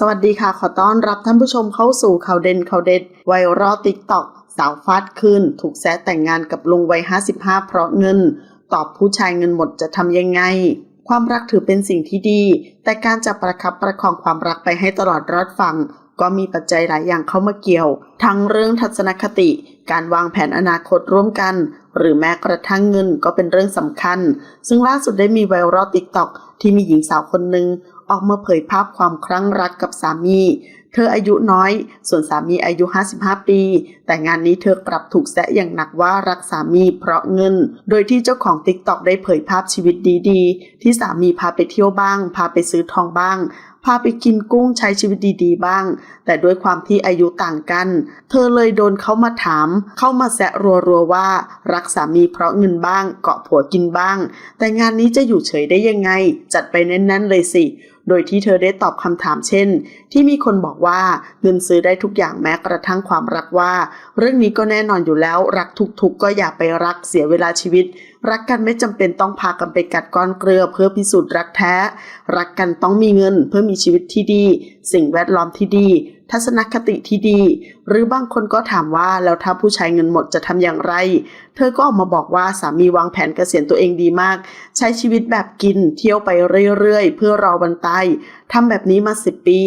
สวัสดีค่ะ ขอต้อนรับท่านผู้ชมเข้าสู่ข่าวเด่นข่าวเด็ดไวรัลติ๊กต็อกสาวฟาดขึ้น ถูกแซะแต่งงานกับลุงวัย 55 เพราะเงิน ตอบผู้ชายเงินหมดจะทำยังไง ความรักถือเป็นสิ่งที่ดี แต่การจะประคับประคองความรักไปให้ตลอดรอดฟัง ก็มีปัจจัยหลายอย่างเข้ามาเกี่ยว ทั้งเรื่องทัศนคติ การวางแผนอนาคตร่วมกัน หรือแม้กระทั่งเงินก็เป็นเรื่องสำคัญ ซึ่งล่าสุดได้มีไวรัลติ๊กต็อกที่มีหญิงสาวคนหนึ่ง ออกมาเผยภาพความครั้งรักกับสามี เธออายุน้อย ส่วนสามีอายุ 55 ปี แต่งานนี้เธอกลับถูกแซะอย่างหนักว่ารักสามีเพราะเงิน โดยที่เจ้าของ TikTok ได้เผยภาพชีวิตดีๆ ที่สามีพาไปเที่ยวบ้าง พาไปซื้อทองบ้างพาไปกินกุ้งใช้ชีวิตดีๆบ้าง แต่ด้วยความที่อายุต่างกัน เธอเลยโดนเขามาถาม เข้ามาแซะรัวๆว่า รักสามีเพราะเงินบ้าง เกาะผัวกินบ้าง แต่งานนี้จะอยู่เฉยได้ยังไง จัดไปแน่นๆเลยสิ โดยที่เธอได้ตอบคำถามเช่น ที่มีคนบอกว่าเงินซื้อได้ทุกอย่างแม้กระทั่งความรักว่า เรื่องนี้ก็แน่นอนอยู่แล้วรักทุกๆก็อย่าไปรักเสียเวลาชีวิตรักกันไม่จำเป็นต้องพากันไปกัดก้อนเกลือเพื่อพิสูจน์รักแท้ รักกันต้องมีเงินเพื่อมีชีวิตที่ดี สิ่งแวดล้อมที่ดี ทัศนคติที่ดี หรือบางคนก็ถามว่าแล้วถ้าผู้ชายเงินหมดจะทำอย่างไร เธอก็ออกมาบอกว่าสามีวางแผนเกษียณตัวเองดีมาก ใช้ชีวิตแบบกินเที่ยวไปเรื่อยๆ เพื่อรอวันตายทำแบบนี้มาสิบปี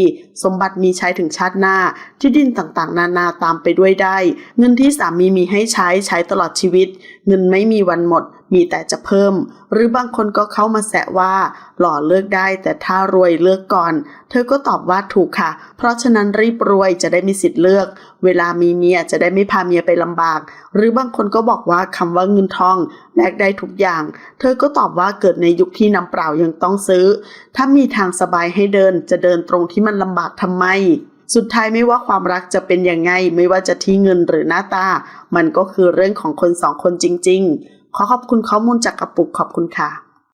สมบัติมีใช้ถึงชาติหน้า ที่ดินต่างๆ นานาตามไปด้วยได้ เงินที่สามีมีให้ใช้ใช้ตลอดชีวิตเงินไม่มีวันหมด มีแต่จะเพิ่ม หรือบางคนก็เข้ามาแซะว่า หล่อเลือกได้แต่ถ้ารวยเลือกก่อน เธอก็ตอบว่าถูกค่ะ เพราะฉะนั้นรีบรวยจะได้มีสิทธิ์เลือก เวลามีเมียจะได้ไม่พาเมียไปลำบาก หรือบางคนก็บอกว่าคำว่าเงินทองแลกได้ทุกอย่าง เธอก็ตอบว่าเกิดในยุคที่น้ำเปล่ายังต้องซื้อ ถ้ามีทางสบายให้เดินจะเดินตรงที่มันลำบากทำไม สุดท้ายไม่ว่าความรักจะเป็นยังไง ไม่ว่าจะที่เงินหรือหน้าตา มันก็คือเรื่องของคนสองคนจริง ๆ ขอขอบคุณข้อมูลจากกระปุกขอบคุณค่ะ